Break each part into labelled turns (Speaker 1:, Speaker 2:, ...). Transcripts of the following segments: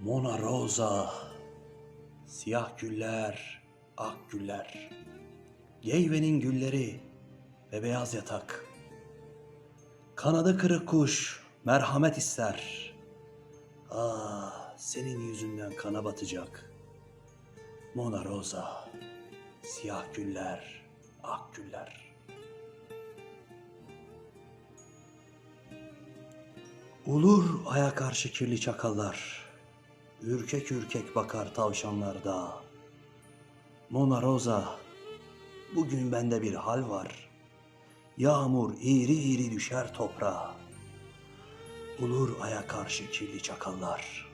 Speaker 1: Mona Rosa, siyah güller, ak güller, Geyvenin gülleri ve beyaz yatak. Kanadı kırık kuş merhamet ister. Ah, senin yüzünden kana batacak. Mona Rosa, siyah güller, ak güller. Ulur aya karşı kirli çakallar. Ürkek ürkek bakar tavşanlar da. Mona Rosa, bugün bende bir hal var. Yağmur iri iri düşer toprağa. Ulur aya karşı kirli çakallar.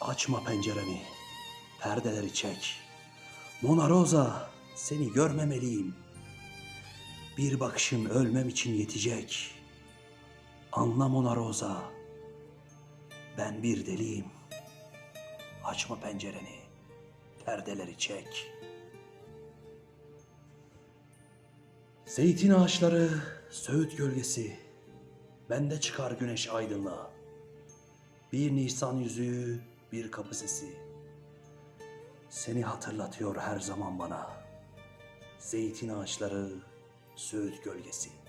Speaker 1: Açma pencereni, perdeleri çek. Mona Rosa, seni görmemeliyim. Bir bakışın ölmem için yetecek. Anla Mona Rosa, ben bir deliyim. Açma pencereni, perdeleri çek. Zeytin ağaçları, söğüt gölgesi, bende çıkar güneş aydınlığa. Bir Nisan yüzüğü, bir kapı sesi. Seni hatırlatıyor her zaman bana. Zeytin ağaçları, söğüt gölgesi.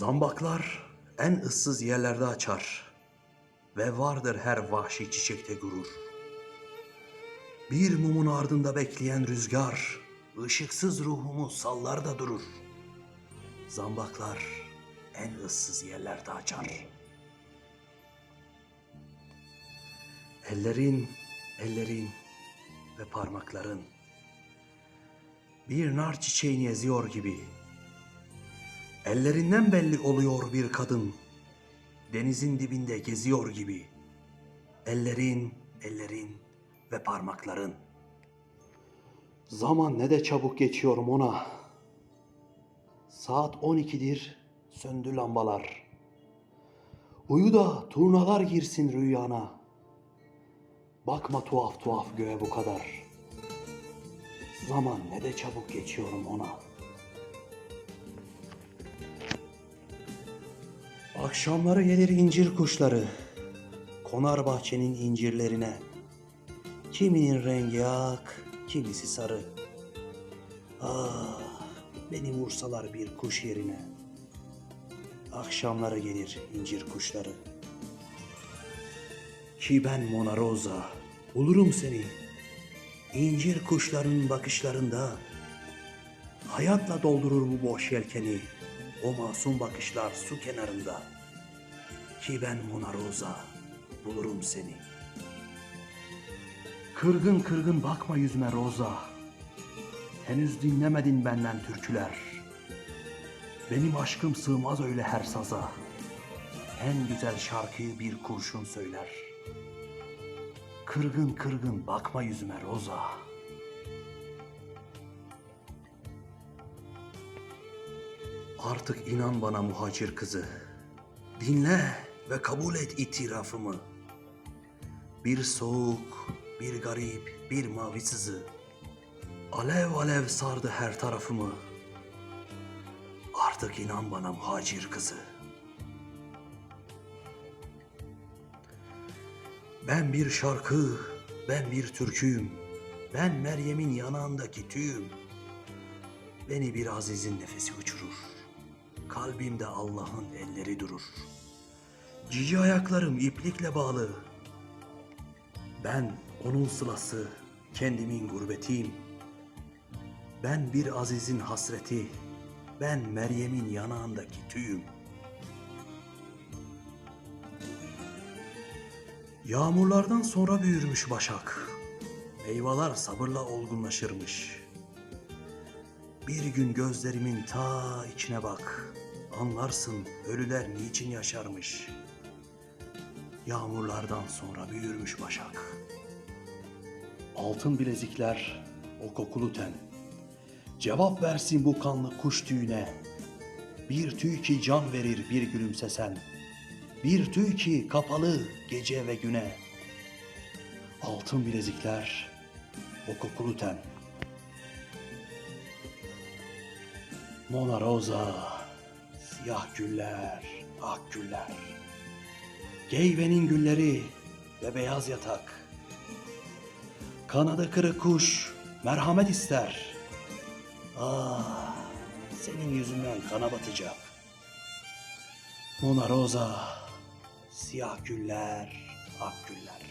Speaker 1: Zambaklar en ıssız yerlerde açar ve vardır her vahşi çiçekte gurur. Bir mumun ardında bekleyen rüzgar, ışıksız ruhumu sallar da durur. Zambaklar en ıssız yerlerde açar. Ellerin, ellerin ve parmakların bir nar çiçeğini eziyor gibi. Ellerinden belli oluyor bir kadın. Denizin dibinde geziyor gibi. Ellerin, ellerin ve parmakların. Zaman ne de çabuk geçiyor Mona. Saat 12'dir, söndü lambalar. Uyu da turnalar girsin rüyana. Bakma tuhaf tuhaf göğe bu kadar. Zaman ne de çabuk geçiyorum ona. Akşamları gelir incir kuşları. Konar bahçenin incirlerine. Kiminin rengi ak, kimisi sarı. Ah, beni vursalar bir kuş yerine. Akşamları gelir incir kuşları. Ki ben Mona Rosa, bulurum seni. İncir kuşların bakışlarında. Hayatla doldurur bu boş yelkeni. O masum bakışlar su kenarında. Ki ben Mona Rosa, bulurum seni. Kırgın kırgın bakma yüzme Rosa. Henüz dinlemedin benden türküler. Benim aşkım sığmaz öyle her saza. En güzel şarkıyı bir kurşun söyler. Kırgın kırgın bakma yüzüme Roza. Artık inan bana muhacir kızı. Dinle ve kabul et itirafımı. Bir soğuk, bir garip, bir mavi sızı. Alev alev sardı her tarafımı. Artık inan bana muhacir kızı. Ben bir şarkı, ben bir türküyüm. Ben Meryem'in yanağındaki tüyüm. Beni bir azizin nefesi uçurur. Kalbimde Allah'ın elleri durur. Cici ayaklarım iplikle bağlı. Ben onun sılası, kendimin gurbetiyim. Ben bir azizin hasreti, ben Meryem'in yanağındaki tüyüm. Yağmurlardan sonra büyürmüş başak. Meyveler sabırla olgunlaşırmış. Bir gün gözlerimin ta içine bak. Anlarsın ölüler niçin yaşarmış. Yağmurlardan sonra büyürmüş başak. Altın bilezikler, o kokulu ten. Cevap versin bu kanlı kuş tüyüne. Bir tüy ki can verir bir gülümsesen. Bir tüy ki kapalı gece ve güne. Altın bilezikler, o kokulu ten. Mona Rosa, siyah güller, ak güller. Geyvenin gülleri ve beyaz yatak. Kanadı kırık kuş merhamet ister. Ah, senin yüzünden kana batacak. Mona Rosa, siyah güller, ak güller.